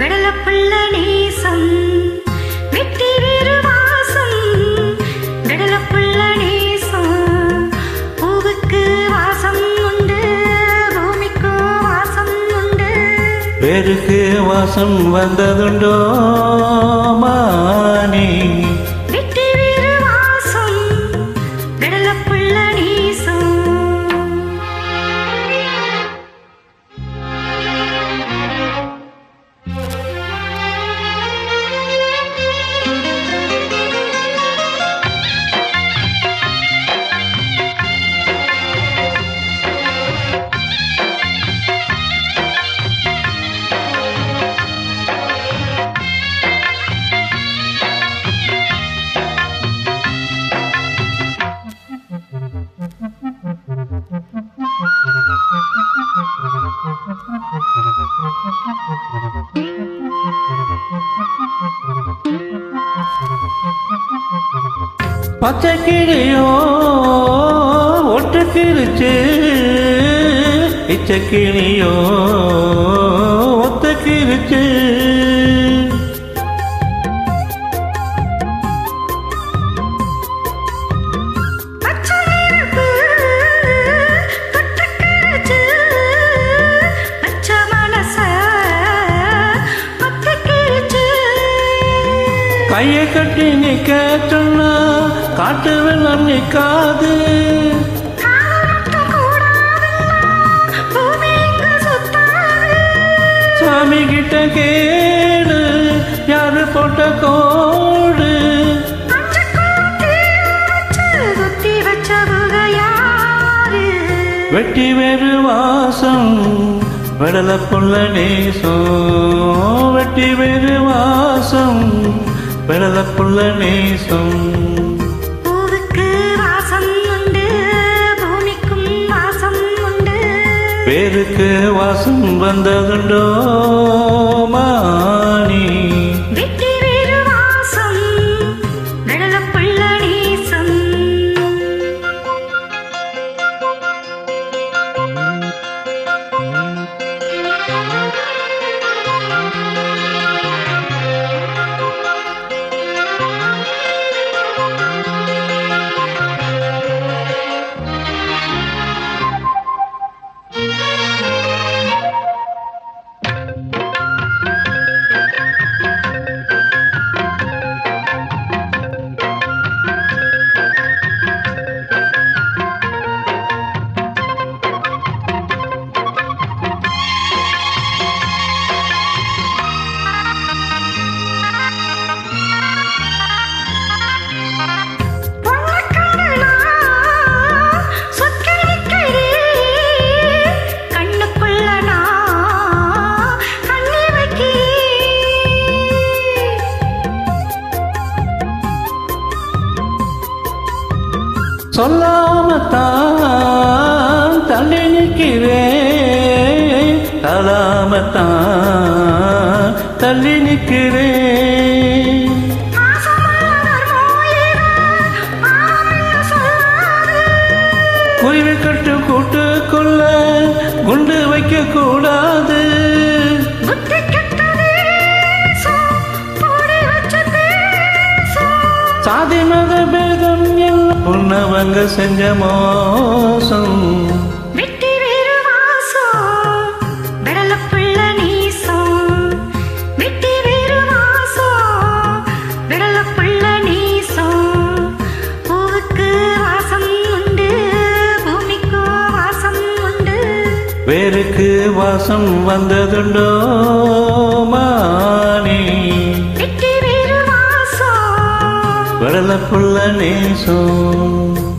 விடலப்புள்ள நேசம் வெட்டி வாசம். விடலப்புள்ள நேசம் பூவுக்கு வாசம் உண்டு பூமிக்கு வாசம் உண்டு. பேருக்கு வாசம் வந்ததுண்டோ? பச்சை கிளியோ ஒட்டு கிழிச்சு இச்சை கிளியோ ஒத்த கிழிச்சு கையை கட்டி நிக்க காட்டு வெள்ளம் நிக்காது சாமி கிட்ட கேடு யாரு போட்ட கோடு? வெட்டி வேறு வாசம் விடல புள்ள நேசம். வெட்டி வேறு வாசம் விடல புள்ள நேசம். பேருக்கு வாசம் வந்ததுண்டோ மானி சொல்லாமத்தான் தள்ளி நிற்கிறேன் தலாமத்தான் தள்ளி நிற்கிறேன் பாசமலர் குருவி கட்டு கூட்டுக்குள்ள குண்டு வைக்க கூடாது பூமிக்கு வாசம் உண்டு. வேருக்கு வாசம் வந்ததுண்டோ மானி. வெட்டி வேறு